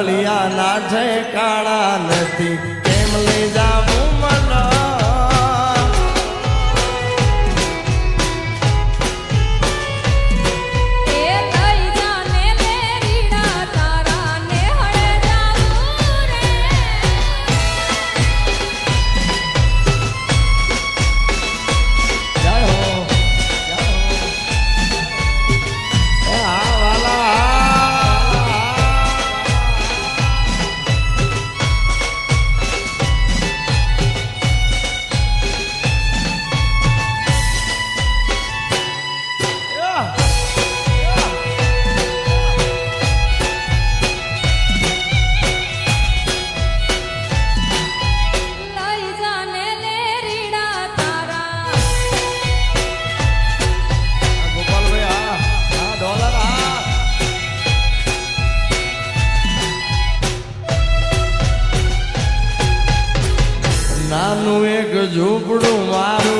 સળિયાના ઠેકાણા નથી. નાનું એક ઝૂંપડું મારું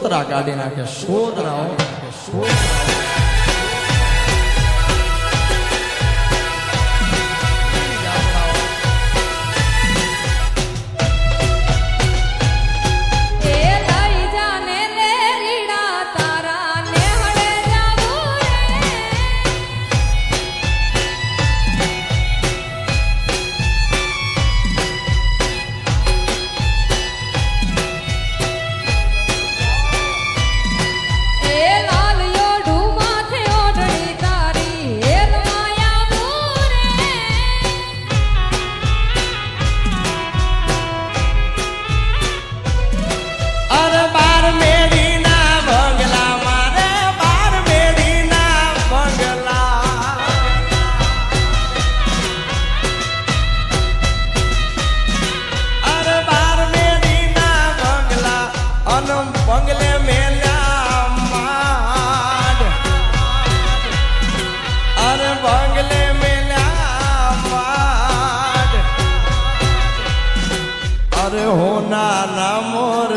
સોતરા કાઢી નાખે સોતરા સોતરા ધનમ પગલે મેલા માડ. અરે પગલે મેલા માડ. મોર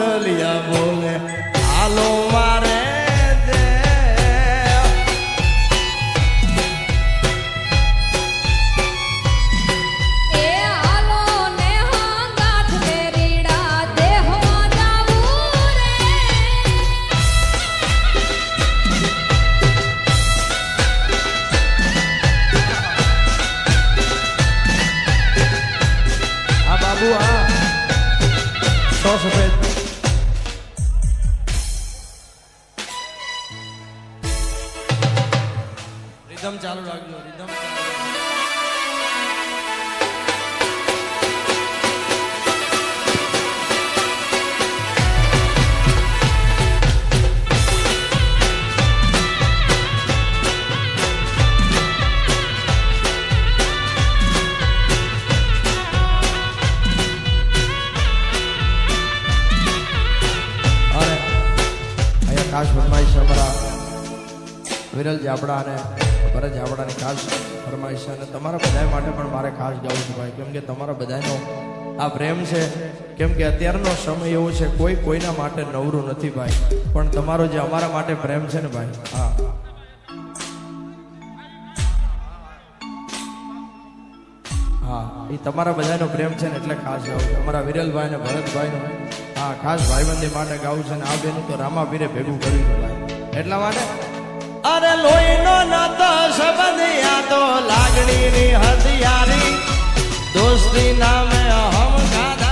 Papua, sans se fait. Rhythm ચાલુ રાખજો રિધમ ચાલુ વિરલ જાબડા અને ભરત જાબડાની ખાસ ફરમાઈશ છે અને તમારા બધા માટે પણ મારે ખાસ ગાવું છે ભાઈ, કેમ કે તમારા બધાનો આ પ્રેમ છે, કેમ કે અત્યારનો સમય એવો છે, કોઈ કોઈના માટે નવરું નથી ભાઈ, પણ તમારો જે અમારા માટે પ્રેમ છે ને ભાઈ, હા. હા એ તમારા બધાનો પ્રેમ છે ને એટલે ખાસ ગાવું અમારા વિરલભાઈ ને ભરતભાઈનો, હા, ખાસ ભાઈબંધી માટે ગાવું છે ને આ બેનું તો રામાપીરે ભેગું કર્યું છે ભાઈ. એટલા માટે અરે લોહીનો નતો સંબંધ આ તો લાગણીની હથિયારી. દોસ્તી નામે હમ ગાદ.